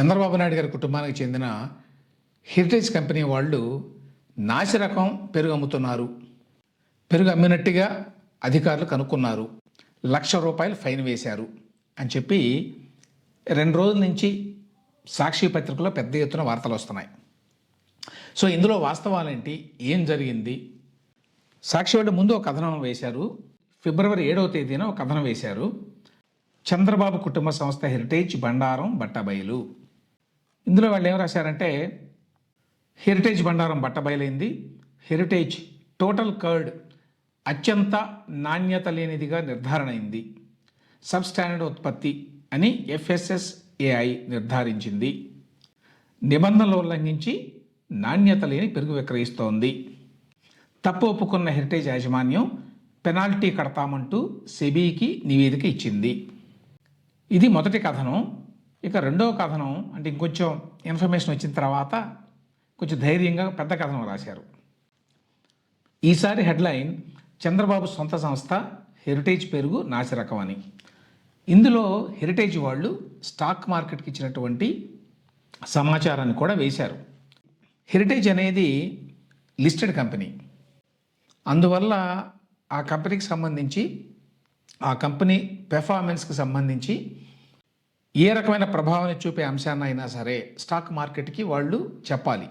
చంద్రబాబు నాయుడు గారి కుటుంబానికి చెందిన హెరిటేజ్ కంపెనీ వాళ్ళు నాసి రకం పెరుగు అమ్ముతున్నారు. పెరుగు అమ్మినట్టుగా అధికారులు కనుక్కున్నారు. లక్ష రూపాయలు ఫైన్ వేశారు అని చెప్పి రెండు రోజుల నుంచి సాక్షి పత్రికలో పెద్ద ఎత్తున వార్తలు వస్తున్నాయి. సో ఇందులో వాస్తవాలేంటి? ఏం జరిగింది? సాక్షి వాళ్ళు ముందు ఒక కథనం వేశారు. ఫిబ్రవరి ఏడవ తేదీన ఒక కథనం వేశారు. చంద్రబాబు కుటుంబ సంస్థ హెరిటేజ్ బండారం బట్టబయలు. ఇందులో వాళ్ళు ఏం రాశారంటే హెరిటేజ్ బండారం బట్టబయలైంది హెరిటేజ్ టోటల్ కర్డ్ అత్యంత నాణ్యత లేనిదిగా నిర్ధారణ అయింది సబ్ స్టాండర్డ్ ఉత్పత్తి అని ఎఫ్ఎస్ఎస్ఏఐ నిర్ధారించింది. నిబంధనలు ఉల్లంఘించి నాణ్యత లేని పెరుగు విక్రయిస్తోంది. తప్పు ఒప్పుకున్న హెరిటేజ్ యాజమాన్యం పెనాల్టీ కడతామంటూ సెబీకి నివేదిక ఇచ్చింది. ఇది మొదటి కథనం. ఇక రెండవ కథనం అంటే ఇంకొంచెం ఇన్ఫర్మేషన్ వచ్చిన తర్వాత కొంచెం ధైర్యంగా పెద్ద కథనం రాశారు. ఈసారి హెడ్లైన్ చంద్రబాబు సొంత సంస్థ హెరిటేజ్ పెరుగు నాసిరకం అని. ఇందులో హెరిటేజ్ వాళ్ళు స్టాక్ మార్కెట్కి ఇచ్చినటువంటి సమాచారాన్ని కూడా వేశారు. హెరిటేజ్ అనేది లిస్టెడ్ కంపెనీ అందువల్ల ఆ కంపెనీకి సంబంధించి ఆ కంపెనీ పెర్ఫార్మెన్స్కి సంబంధించి ఏ రకమైన ప్రభావాన్ని చూపే అంశాన్ని అయినా సరే స్టాక్ మార్కెట్కి వాళ్ళు చెప్పాలి.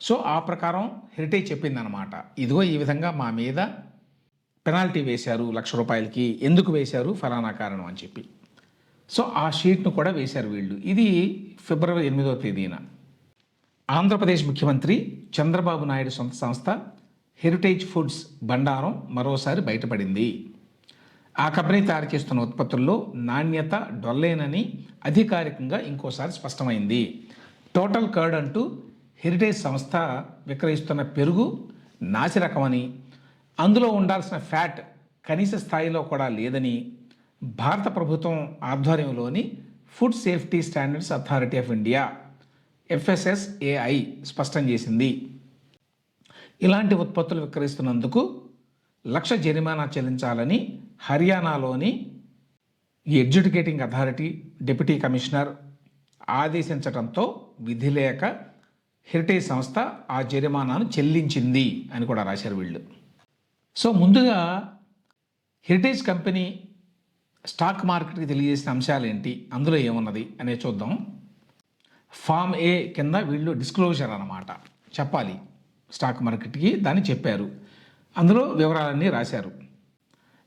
సో ఆ ప్రకారం హెరిటేజ్ చెప్పిందనమాట ఇదిగో ఈ విధంగా మా మీద పెనాల్టీ వేశారు లక్ష రూపాయలకి ఎందుకు వేశారు ఫలానా కారణం అని చెప్పి. సో ఆ షీట్ను కూడా వేశారు వీళ్ళు. ఇది ఫిబ్రవరి ఎనిమిదవ తేదీన. ఆంధ్రప్రదేశ్ ముఖ్యమంత్రి చంద్రబాబు నాయుడు సొంత సంస్థ హెరిటేజ్ ఫుడ్స్ బండారం మరోసారి బయటపడింది. ఆ కంపెనీ తయారు చేస్తున్న ఉత్పత్తుల్లో నాణ్యత డొల్లేనని అధికారికంగా ఇంకోసారి స్పష్టమైంది. టోటల్ కర్డ్ అంటూ హెరిటేజ్ సంస్థ విక్రయిస్తున్న పెరుగు నాసి రకమని అందులో ఉండాల్సిన ఫ్యాట్ కనీస స్థాయిలో కూడా లేదని భారత ప్రభుత్వం ఆధ్వర్యంలోని food safety standards authority of India FSSAI స్పష్టం చేసింది. ఇలాంటి ఉత్పత్తులు విక్రయిస్తున్నందుకు లక్ష జరిమానా చెల్లించాలని హర్యానాలోని ఈ అథారిటీ డిప్యూటీ కమిషనర్ ఆదేశించడంతో విధి లేక హెరిటేజ్ సంస్థ ఆ జరిమానాను చెల్లించింది అని కూడా రాశారు వీళ్ళు. సో ముందుగా హెరిటేజ్ కంపెనీ స్టాక్ మార్కెట్కి తెలియజేసిన అంశాలు ఏంటి అందులో ఏమున్నది అనే చూద్దాం. ఫామ్ ఏ కింద వీళ్ళు డిస్క్లోజర్ అన్నమాట. చెప్పాలి. స్టాక్ మార్కెట్కి దాన్ని చెప్పారు. అందులో వివరాలన్నీ రాశారు.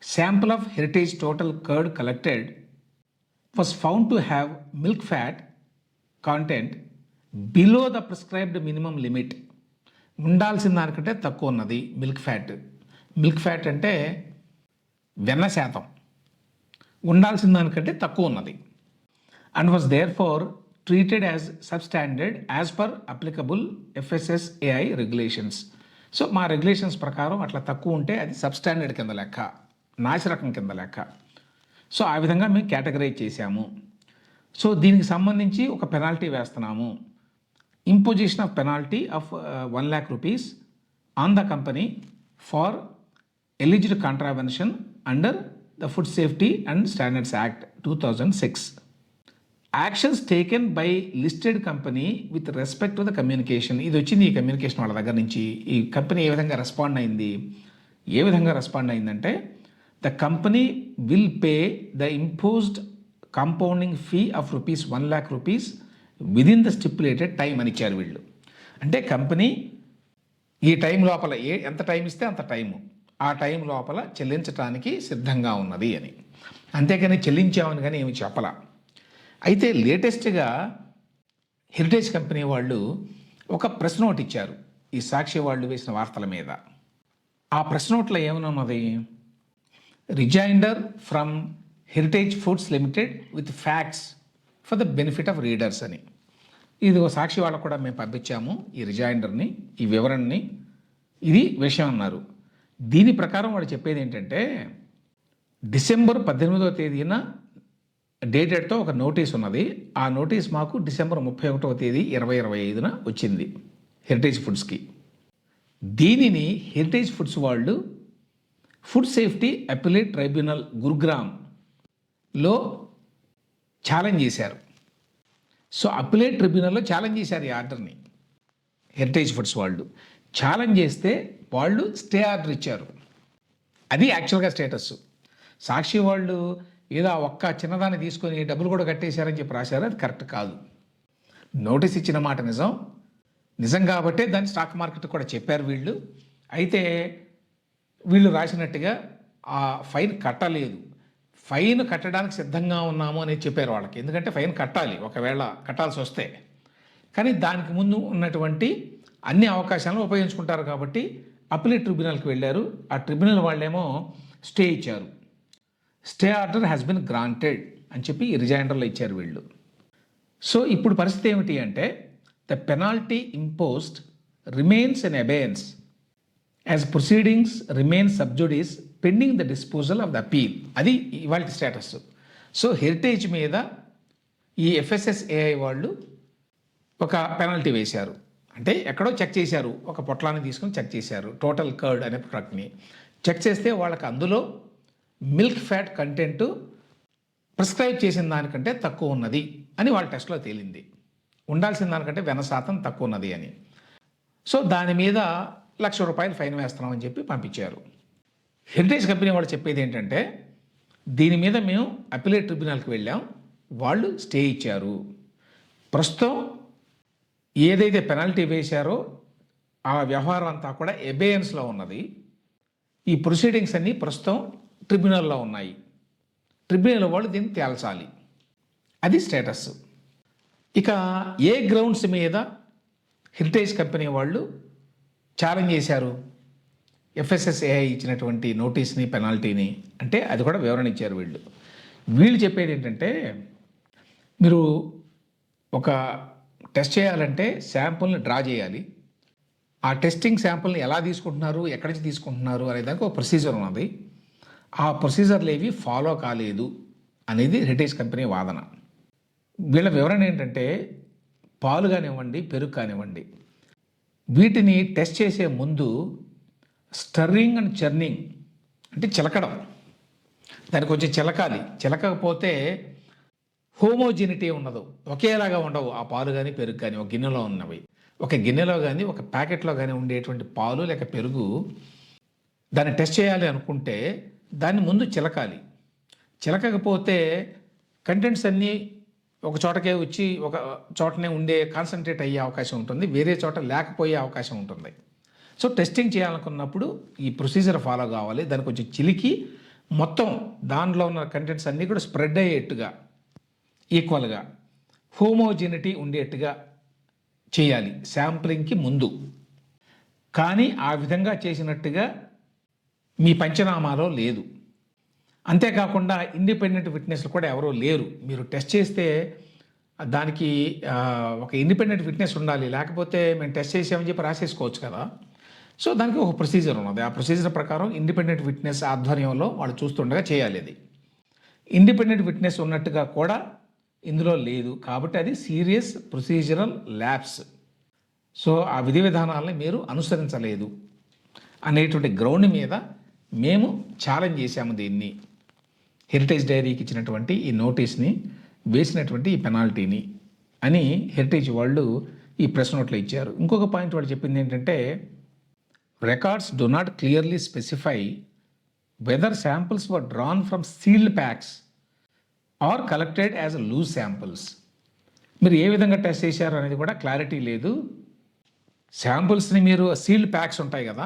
Sample of Heritage total curd collected was found to have milk fat content below the prescribed minimum limit ఉండాల్సిన దానికంటే తక్కువ ఉన్నది మిల్క్ ఫ్యాట్ మిల్క్ ఫ్యాట్ అంటే వెన్న శాతం. ఉండాల్సిన దానికంటే తక్కువ ఉన్నది. And was therefore treated as substandard as per applicable FSSAI regulations so మా రెగ్యులేషన్స్ ప్రకారం అట్లా తక్కువ ఉంటే అది సబ్స్టాండర్డ్ కింద లెక్క నాసిరకం కింద లెక్క. సో ఆ విధంగా మేము కేటగరైజ్ చేశాము. సో దీనికి సంబంధించి ఒక పెనాల్టీ వేస్తున్నాము. Imposition of penalty of one lakh rupees on the company for alleged contravention under the food safety and standards act two thousand six. Actions taken by listed company with respect to the communication ఇది వచ్చింది ఈ communication వాళ్ళ దగ్గర నుంచి. ఈ company ఏ విధంగా respond అయింది? ఏ విధంగా రెస్పాండ్ అయిందంటే the company will pay the imposed compounding fee of rupees one lakh rupees within the stipulated time అని ఇచ్చారు వీళ్ళు. అంటే కంపెనీ ఈ టైం లోపల ఏ ఎంత టైం ఇస్తే అంత టైము ఆ టైం లోపల చెల్లించడానికి సిద్ధంగా ఉన్నది అని. అంతేకాని చెల్లించామని కానీ ఏమి చెప్పలా. అయితే లేటెస్ట్గా హెరిటేజ్ కంపెనీ వాళ్ళు ఒక ప్రెస్ నోట్ ఇచ్చారు. ఈ సాక్షి వాళ్ళు వేసిన వార్తల మీద. ఆ ప్రెస్ నోట్లో ఏమనున్నది? Rejoinder from Heritage Foods Limited with facts for the benefit of readers అని. ఇది ఒక సాక్షి వాళ్ళకు కూడా మేము పంపించాము ఈ రిజైండర్ని ఈ వివరణని. ఇది విషయం అన్నారు. దీని ప్రకారం వాడు చెప్పేది ఏంటంటే డిసెంబర్ పద్దెనిమిదవ తేదీన డేటెడ్తో ఒక నోటీస్ ఉన్నది. ఆ నోటీస్ మాకు డిసెంబర్ ముప్పై ఒకటవ తేదీ ఇరవై ఇరవై ఐదున వచ్చింది హెరిటేజ్ ఫుడ్స్కి. దీనిని హెరిటేజ్ ఫుడ్స్ వాళ్ళు ఫుడ్ సేఫ్టీ అపిలేట్ ట్రైబ్యునల్ గురుగ్రామ్లో ఛాలెంజ్ చేశారు. సో అప్లేట్ ట్రిబ్యునల్లో ఛాలెంజ్ చేశారు ఈ ఆర్డర్ని హెరిటేజ్ ఫుడ్స్ వాళ్ళు. ఛాలెంజ్ చేస్తే వాళ్ళు స్టే ఆర్డర్ ఇచ్చారు. అది యాక్చువల్గా స్టేటస్ సాక్షి వాళ్ళు ఏదో ఒక్క చిన్నదాన్ని తీసుకొని డబ్బులు కూడా కట్టేశారని చెప్పి రాశారు అది కరెక్ట్ కాదు. నోటీస్ ఇచ్చిన మాట నిజం. నిజం కాబట్టే దాన్ని స్టాక్ మార్కెట్ కూడా చెప్పారు వీళ్ళు. అయితే వీళ్ళు రాసినట్టుగా ఆ ఫైన్ కట్టలేదు. ఫైన్ కట్టడానికి సిద్ధంగా ఉన్నాము అని చెప్పారు వాళ్ళకి. ఎందుకంటే ఫైన్ కట్టాలి ఒకవేళ కట్టాల్సి వస్తే. కానీ దానికి ముందు ఉన్నటువంటి అన్ని అవకాశాలను ఉపయోగించుకుంటారు కాబట్టి అప్లెట్ ట్రిబ్యునల్కి వెళ్ళారు. ఆ ట్రిబ్యునల్ వాళ్ళేమో స్టే ఇచ్చారు. Stay order has been granted అని చెప్పి రిజైండర్లో ఇచ్చారు వీళ్ళు. సో ఇప్పుడు పరిస్థితి ఏమిటి అంటే the penalty imposed remains in abeyance as proceedings remain sub judice pending the disposal of the appeal అది ఇవాళ స్టేటస్ సో హెరిటేజ్ మీద ఈ ఎఫ్ఎస్ఎస్ఏఐ వాళ్ళు ఒక పెనాల్టీ వేశారు. అంటే ఎక్కడో చెక్ చేశారు ఒక పొట్లాన్ని తీసుకొని చెక్ చేశారు టోటల్ కర్డ్ అనే ప్రొడక్ట్ని చెక్ చేస్తే వాళ్ళకి అందులో మిల్క్ ఫ్యాట్ కంటెంట్ ప్రిస్క్రైబ్ చేసిన దానికంటే తక్కువ ఉన్నది అని వాళ్ళ టెస్ట్లో తేలింది. ఉండాల్సిన దానికంటే వెన శాతం తక్కువ ఉన్నది అని. సో దాని మీద లక్ష రూపాయలు ఫైన్ వేస్తున్నామని చెప్పి పంపించారు. హెరిటేజ్ కంపెనీ వాళ్ళు చెప్పేది ఏంటంటే దీని మీద మేము అపిలేట్ ట్రిబ్యునల్కి వెళ్ళాం వాళ్ళు స్టే ఇచ్చారు. ప్రస్తుతం ఏదైతే పెనాల్టీ వేశారో ఆ వ్యవహారం అంతా కూడా ఎబేయన్స్లో ఉన్నది. ఈ ప్రొసీడింగ్స్ అన్నీ ప్రస్తుతం ట్రిబ్యునల్లో ఉన్నాయి. ట్రిబ్యునల్ వాళ్ళు దీన్ని తేల్చాలి. అది స్టేటస్. ఇక ఏ గ్రౌండ్స్ మీద హెరిటేజ్ కంపెనీ వాళ్ళు ఛాలెంజ్ చేశారు? ఎఫ్ఎస్ఎస్ఏఐ ఇచ్చినటువంటి నోటీస్ని పెనాల్టీని అంటే అది కూడా వివరణ ఇచ్చారు వీళ్ళు. వీళ్ళు చెప్పేది ఏంటంటే మీరు ఒక టెస్ట్ చేయాలంటే శాంపుల్ని డ్రా చేయాలి. ఆ టెస్టింగ్ శాంపుల్ని ఎలా తీసుకుంటున్నారు? ఎక్కడి నుంచి తీసుకుంటున్నారు? అనే దానికి ఒక ప్రొసీజర్ ఉన్నది. ఆ ప్రొసీజర్లు ఏవి ఫాలో కాలేదు అనేది హెరిటేజ్ కంపెనీ వాదన. వీళ్ళ వివరణ ఏంటంటే పాలు కానివ్వండి పెరుగు కానివ్వండి వీటిని టెస్ట్ చేసే ముందు స్టర్రింగ్ అండ్ చర్నింగ్ అంటే చిలకడం. దానికి కొంచెం చిలకాలి. చిలకకపోతే హోమోజినిటీ ఉండదు. ఒకేలాగా ఉండవు. ఆ పాలు కానీ పెరుగు కానీ ఒక గిన్నెలో ఉన్నవి. ఒక గిన్నెలో కానీ ఒక ప్యాకెట్లో కానీ ఉండేటువంటి పాలు లేక పెరుగు దాన్ని టెస్ట్ చేయాలి అనుకుంటే దాన్ని ముందు చిలకాలి. చిలకకపోతే కంటెంట్స్ అన్నీ ఒక చోటకే వచ్చి ఒక చోటనే ఉండే కాన్సన్ట్రేట్ అయ్యే అవకాశం ఉంటుంది. వేరే చోట లేకపోయే అవకాశం ఉంటుంది. సో టెస్టింగ్ చేయాలనుకున్నప్పుడు ఈ ప్రొసీజర్ ఫాలో కావాలి. దాన్ని కొంచెం చిలికి మొత్తం దానిలో ఉన్న కంటెంట్స్ అన్నీ కూడా స్ప్రెడ్ అయ్యేట్టుగా ఈక్వల్గా హోమోజినిటీ ఉండేట్టుగా చేయాలి. శాంప్లింగ్కి ముందు. కానీ ఆ విధంగా చేసినట్టుగా మీ పంచనామాలో లేదు. అంతేకాకుండా ఇండిపెండెంట్ విట్నెస్లు కూడా ఎవరూ లేరు. మీరు టెస్ట్ చేస్తే దానికి ఒక ఇండిపెండెంట్ విట్నెస్ ఉండాలి. లేకపోతే మేము టెస్ట్ చేసామని చెప్పి రాసేసుకోవచ్చు కదా. సో దానికి ఒక ప్రొసీజర్ ఉన్నది. ఆ ప్రొసీజర్ ప్రకారం ఇండిపెండెంట్ విట్నెస్ ఆధ్వర్యంలో వాళ్ళు చూస్తుండగా చేయాలి అది. ఇండిపెండెంట్ విట్నెస్ ఉన్నట్టుగా కూడా ఇందులో లేదు. కాబట్టి అది సీరియస్ ప్రొసీజరల్ ల్యాబ్స్ సో ఆ విధి విధానాలని మీరు అనుసరించలేదు. అనేటువంటి గ్రౌండ్ మీద మేము ఛాలెంజ్ చేశాము దీన్ని. హెరిటేజ్ డైరీకి ఇచ్చినటువంటి ఈ నోటీస్ని వేసినటువంటి ఈ పెనాల్టీని అని హెరిటేజ్ వాళ్ళు ఈ ప్రెస్ నోట్లో ఇచ్చారు. ఇంకొక పాయింట్ వాళ్ళు చెప్పింది ఏంటంటే records do not clearly specify whether samples were drawn from sealed packs or collected as loose samples మీరు ఏ విధంగా టెస్ట్ చేశారు అనేది కూడా క్లారిటీ లేదు. శాంపుల్స్ని మీరు సీల్డ్ ప్యాక్స్ ఉంటాయి కదా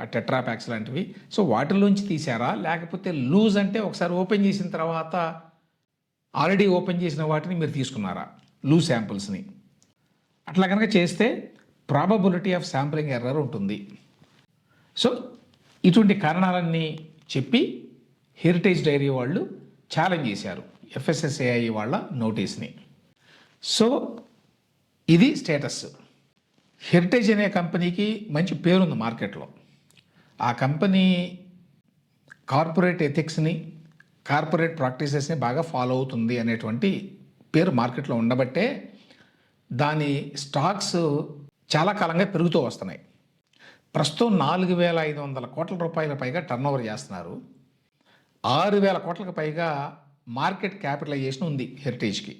ఆ టెట్రాప్యాక్స్ లాంటివి. సో వాటిలోంచి తీసారా లేకపోతే లూజ్ అంటే ఒకసారి ఓపెన్ చేసిన తర్వాత ఆల్రెడీ ఓపెన్ చేసిన వాటిని మీరు తీసుకున్నారా? లూజ్ శాంపుల్స్ని. అట్లా కనుక చేస్తే ప్రాబబిలిటీ ఆఫ్ శాంప్లింగ్ ఎర్రర్ ఉంటుంది. సో ఇటువంటి కారణాలన్నీ చెప్పి హెరిటేజ్ డైరీ వాళ్ళు ఛాలెంజ్ చేశారు. ఎఫ్ఎస్ఎస్ఏఐ వాళ్ళ నోటీస్ని. సో ఇది స్టేటస్. హెరిటేజ్ అనే కంపెనీకి మంచి పేరుంది మార్కెట్లో. ఆ కంపెనీ కార్పొరేట్ ఎథిక్స్ని కార్పొరేట్ ప్రాక్టీసెస్ని బాగా ఫాలో అవుతుంది అనేటువంటి పేరు మార్కెట్లో ఉండబట్టే దాని స్టాక్స్ చాలా కాలంగా పెరుగుతూ వస్తున్నాయి. ప్రస్తుతం నాలుగు వేల ఐదు వందల కోట్ల రూపాయల పైగా టర్న్ ఓవర్ చేస్తున్నారు. ఆరు వేల కోట్లకు పైగా మార్కెట్ క్యాపిటలైజేషన్ ఉంది హెరిటేజ్కి.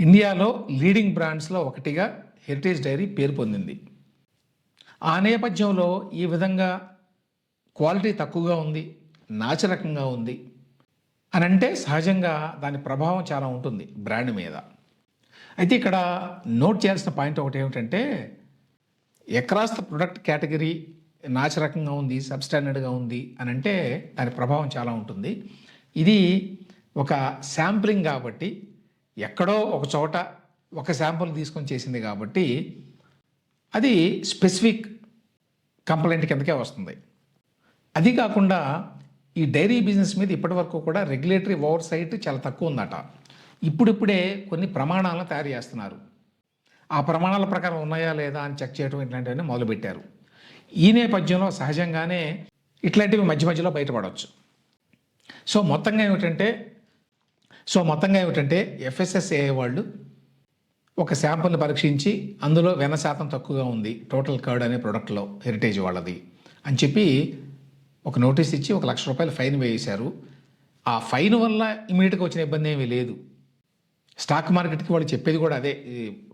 ఇండియాలో లీడింగ్ బ్రాండ్స్లో ఒకటిగా హెరిటేజ్ డైరీ పేరు పొందింది. ఆ నేపథ్యంలో ఈ విధంగా క్వాలిటీ తక్కువగా ఉంది నాచరకంగా ఉంది అని అంటే సహజంగా దాని ప్రభావం చాలా ఉంటుంది బ్రాండ్ మీద. అయితే ఇక్కడ నోట్ చేయాల్సిన పాయింట్ ఒకటి ఏమిటంటే ఎక్రాస్ ద ప్రొడక్ట్ కేటగిరీ నాచరకంగా ఉంది సబ్స్టాండర్డ్గా ఉంది అని అంటే దాని ప్రభావం చాలా ఉంటుంది. ఇది ఒక శాంప్లింగ్ కాబట్టి ఎక్కడో ఒక చోట ఒక శాంపుల్ తీసుకొని చేసింది కాబట్టి అది స్పెసిఫిక్ కంప్లైంట్ కిందకే వస్తుంది. అది కాకుండా ఈ డైరీ బిజినెస్ మీద ఇప్పటివరకు కూడా రెగ్యులేటరీ ఓవర్ సైట్ చాలా తక్కువ ఉందట. ఇప్పుడిప్పుడే కొన్ని ప్రమాణాలను తయారు చేస్తున్నారు. ఆ ప్రమాణాల ప్రకారం ఉన్నాయా లేదా అని చెక్ చేయడం ఇట్లాంటివన్నీ మొదలుపెట్టారు. ఈ నేపథ్యంలో సహజంగానే ఇట్లాంటివి మధ్య మధ్యలో బయటపడవచ్చు. సో మొత్తంగా ఏమిటంటే సో మొత్తంగా ఏమిటంటే ఎఫ్ఎస్ఎస్ఏ వాళ్ళు ఒక శాంపుల్ని పరీక్షించి అందులో వెన శాతం తక్కువగా ఉంది. టోటల్ కర్డ్ అనే ప్రోడక్ట్లో హెరిటేజ్ వాళ్ళది. అని చెప్పి ఒక నోటీస్ ఇచ్చి ఒక లక్ష రూపాయలు ఫైన్ వేశారు ఆ ఫైన్ వల్ల ఇమీడియట్గా వచ్చిన ఇబ్బంది ఏమీ లేదు. స్టాక్ మార్కెట్కి వాళ్ళు చెప్పేది కూడా అదే.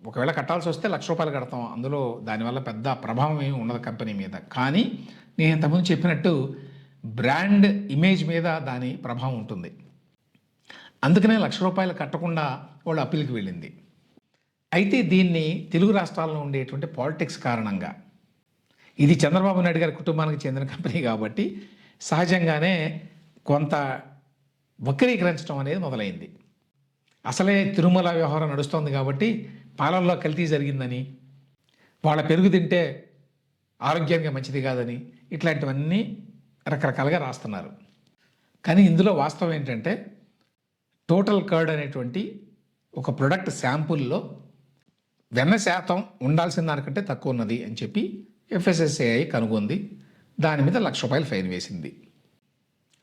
ఒకవేళ కట్టాల్సి వస్తే లక్ష రూపాయలు కడతాం. అందులో దానివల్ల పెద్ద ప్రభావం ఏమి ఉండదు కంపెనీ మీద. కానీ నేను ఇంతకుముందు చెప్పినట్టు బ్రాండ్ ఇమేజ్ మీద దాని ప్రభావం ఉంటుంది. అందుకనే లక్ష రూపాయలు కట్టకుండా వాళ్ళు అప్పీల్కి వెళ్ళింది. అయితే దీన్ని తెలుగు రాష్ట్రాల్లో ఉండేటువంటి పాలిటిక్స్ కారణంగా ఇది చంద్రబాబు నాయుడు గారి కుటుంబానికి చెందిన కంపెనీ కాబట్టి సహజంగానే కొంత వక్రీకరించడం అనేది మొదలైంది. అసలే తిరుమల వ్యవహారం నడుస్తోంది కాబట్టి పాలల్లో కల్తీ జరిగిందని వాళ్ళ పెరుగు తింటే ఆరోగ్యానికి మంచిది కాదని ఇట్లాంటివన్నీ రకరకాలుగా రాస్తున్నారు. కానీ ఇందులో వాస్తవం ఏంటంటే టోటల్ కర్డ్ అనేటువంటి ఒక ప్రొడక్ట్ శాంపుల్లో వెన్న శాతం ఉండాల్సిన దానికంటే తక్కువ ఉన్నది అని చెప్పి ఎఫ్ఎస్ఎస్ఏఐ కనుగొంది. దాని మీద లక్ష రూపాయలు ఫైన్ వేసింది.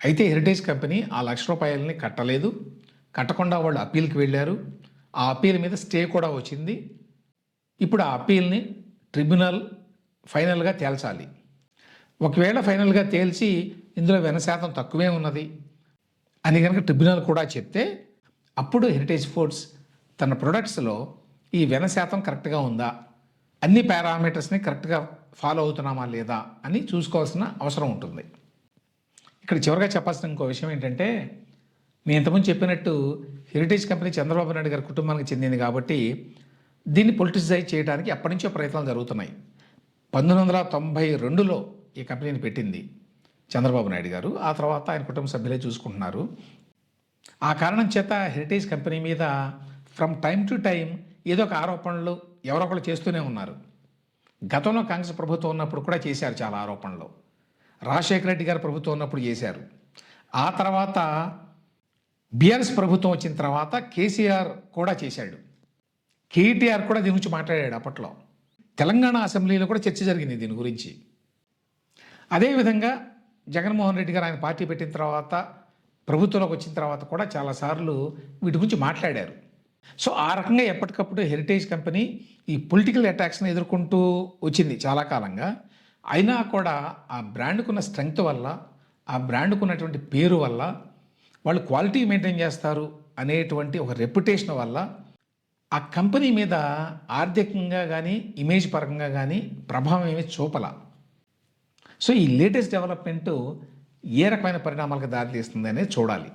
అయితే హెరిటేజ్ కంపెనీ ఆ లక్ష రూపాయలని కట్టలేదు. కట్టకుండా వాళ్ళు అప్పీల్కి వెళ్ళారు. ఆ అప్పీల్ మీద స్టే కూడా వచ్చింది. ఇప్పుడు ఆ అప్పీల్ని ట్రిబ్యునల్ ఫైనల్గా తేల్చాలి. ఒకవేళ ఫైనల్గా తేల్చి ఇందులో వెన శాతం తక్కువే ఉన్నది అని కనుక ట్రిబ్యునల్ కూడా చెప్తే అప్పుడు హెరిటేజ్ ఫుడ్స్ తన ప్రొడక్ట్స్లో ఈ వెన శాతం కరెక్ట్గా ఉందా? అన్ని పారామీటర్స్ని కరెక్ట్గా ఫాలో అవుతున్నామా లేదా? అని చూసుకోవాల్సిన అవసరం ఉంటుంది. ఇక్కడ చివరిగా చెప్పాల్సిన ఇంకో విషయం ఏంటంటే నేను ఇంతకుముందు చెప్పినట్టు హెరిటేజ్ కంపెనీ చంద్రబాబు నాయుడు గారి కుటుంబానికి చెందింది కాబట్టి దీన్ని పొలిటిసైజ్ చేయడానికి ఎప్పటి నుంచో ప్రయత్నాలు జరుగుతున్నాయి. పంతొమ్మిది వందల తొంభై రెండులో ఈ కంపెనీని పెట్టింది చంద్రబాబు నాయుడు గారు. ఆ తర్వాత ఆయన కుటుంబ సభ్యులే చూసుకుంటున్నారు. ఆ కారణం చేత హెరిటేజ్ కంపెనీ మీద ఫ్రమ్ టైం టు టైం ఏదో ఒక ఆరోపణలు ఎవరో ఒకరు చేస్తూనే ఉన్నారు. గతంలో కాంగ్రెస్ ప్రభుత్వం ఉన్నప్పుడు కూడా చేశారు చాలా ఆరోపణలు. రాజశేఖర రెడ్డి గారు ప్రభుత్వం ఉన్నప్పుడు చేశారు. ఆ తర్వాత బీఆర్ఎస్ ప్రభుత్వం వచ్చిన తర్వాత కేసీఆర్ కూడా చేశాడు. కేటీఆర్ కూడా దీని గురించి మాట్లాడాడు అప్పట్లో. తెలంగాణ అసెంబ్లీలో కూడా చర్చ జరిగింది దీని గురించి. అదేవిధంగా జగన్మోహన్ రెడ్డి గారు ఆయన పార్టీ పెట్టిన తర్వాత ప్రభుత్వంలోకి వచ్చిన తర్వాత కూడా చాలాసార్లు వీటి గురించి మాట్లాడారు. సో ఆ రకంగా ఎప్పటికప్పుడు హెరిటేజ్ కంపెనీ ఈ పొలిటికల్ అటాక్స్ని ఎదుర్కొంటూ వచ్చింది చాలా కాలంగా. అయినా కూడా ఆ బ్రాండ్కున్న స్ట్రెంగ్త్ వల్ల ఆ బ్రాండ్కున్నటువంటి పేరు వల్ల వాళ్ళు క్వాలిటీ మెయింటైన్ చేస్తారు అనేటువంటి ఒక రెప్యుటేషన్ వల్ల ఆ కంపెనీ మీద ఆర్థికంగా కానీ ఇమేజ్ పరంగా కానీ ప్రభావం ఏమీ చూపల. సో ఈ లేటెస్ట్ డెవలప్మెంట్ ఏ రకమైన పరిణామాలకు దారితీస్తుంది అనేది చూడాలి.